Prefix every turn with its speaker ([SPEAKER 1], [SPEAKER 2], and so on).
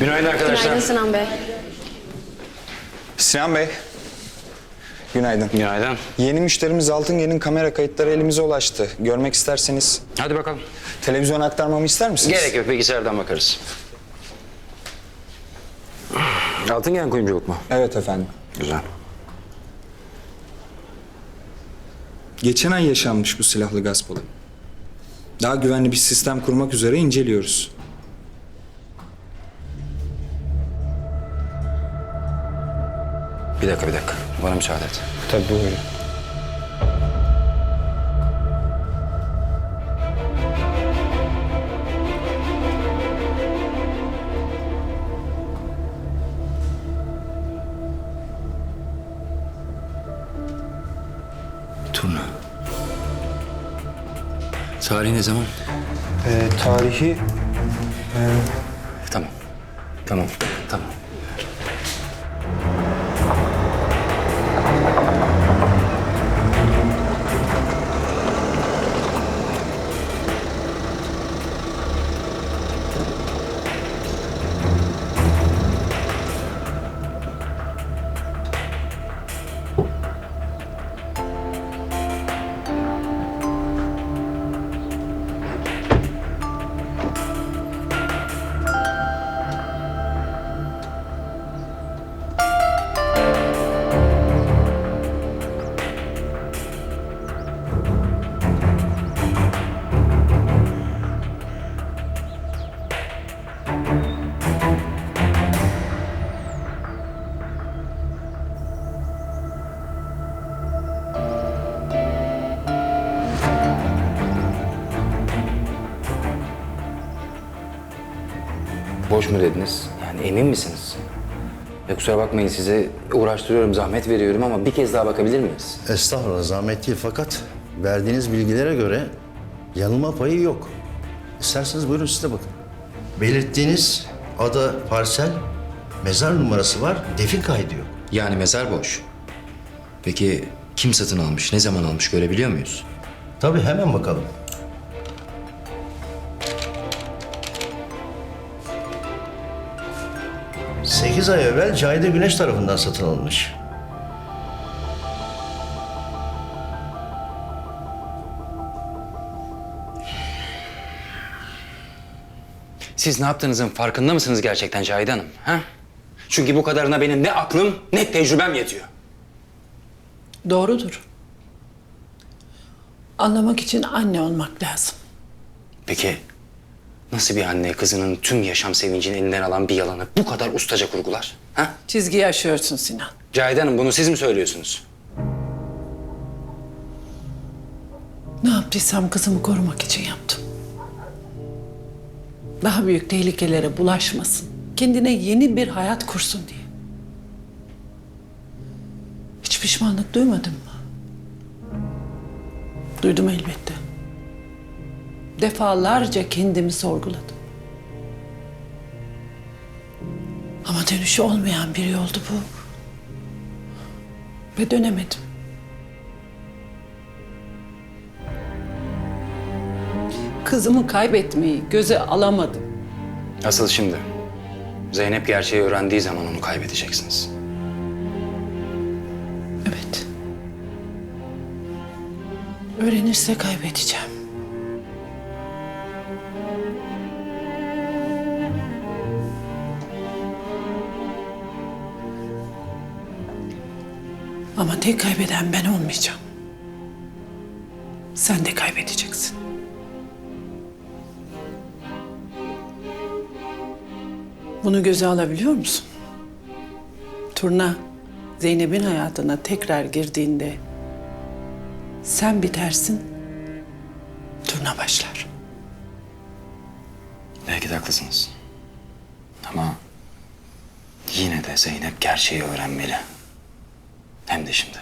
[SPEAKER 1] Günaydın arkadaşlar.
[SPEAKER 2] Günaydın Sinan Bey.
[SPEAKER 3] Sinan Bey. Günaydın.
[SPEAKER 1] Günaydın.
[SPEAKER 3] Yeni müşterimiz Altıngil'in kamera kayıtları elimize ulaştı. Görmek isterseniz
[SPEAKER 1] Hadi bakalım.
[SPEAKER 3] televizyona aktarmamı ister misiniz?
[SPEAKER 1] Gerek yok bilgisayardan bakarız. Altıngelen kuyumculuk mu?
[SPEAKER 3] Evet efendim.
[SPEAKER 1] Güzel.
[SPEAKER 3] Geçen ay yaşanmış bu silahlı gasp olayı. Daha güvenli bir sistem kurmak üzere inceliyoruz.
[SPEAKER 1] Bir dakika bir dakika. Bana müsaade et.
[SPEAKER 3] Tabii buyurun.
[SPEAKER 1] Turna. Tarihi ne zaman?
[SPEAKER 3] Ee, tarihi
[SPEAKER 1] Tamam. Tamam. Tamam. Boş mu dediniz? Yani emin misiniz? Ya kusura bakmayın size uğraştırıyorum, zahmet veriyorum ama bir kez daha bakabilir miyiz?
[SPEAKER 4] Estağfurullah zahmet değil fakat verdiğiniz bilgilere göre yanılma payı yok. İsterseniz buyurun siz de bakın. Belirttiğiniz ada, parsel, mezar numarası var, defin kaydı yok.
[SPEAKER 5] Yani mezar boş. Peki kim satın almış, ne zaman almış görebiliyor muyuz?
[SPEAKER 4] Tabii hemen bakalım. Sekiz ay evvel Cahide Güneş tarafından satın alınmış.
[SPEAKER 1] Siz ne yaptığınızın farkında mısınız gerçekten Cahide Hanım? Ha? Çünkü bu kadarına benim ne aklım ne tecrübem yetiyor.
[SPEAKER 6] Doğrudur. Anlamak için anne olmak lazım.
[SPEAKER 1] Peki nasıl bir anne kızının tüm yaşam sevincini elinden alan bir yalanı bu kadar ustaca kurgular? Ha?
[SPEAKER 6] Çizgiyi aşıyorsun Sinan.
[SPEAKER 1] Cahide Hanım bunu siz mi söylüyorsunuz?
[SPEAKER 6] Ne yaptıysam kızımı korumak için yaptım. Daha büyük tehlikelere bulaşmasın. Kendine yeni bir hayat kursun diye. Hiç pişmanlık duymadın mı? Duydum elbette. Defalarca kendimi sorguladım. Ama dönüşü olmayan bir yoldu bu. Ve dönemedim. Kızımı kaybetmeyi göze alamadım.
[SPEAKER 1] Asıl şimdi. Zeynep gerçeği öğrendiği zaman onu kaybedeceksiniz.
[SPEAKER 6] Evet. Öğrenirse kaybedeceğim. Ama tek kaybeden ben olmayacağım. Sen de kaybedeceksin. Bunu göze alabiliyor musun? Turna Zeynep'in hayatına tekrar girdiğinde sen bitersin, turna başlar.
[SPEAKER 1] Belki de haklısınız. Ama yine de Zeynep gerçeği öğrenmeli. Hem de şimdi.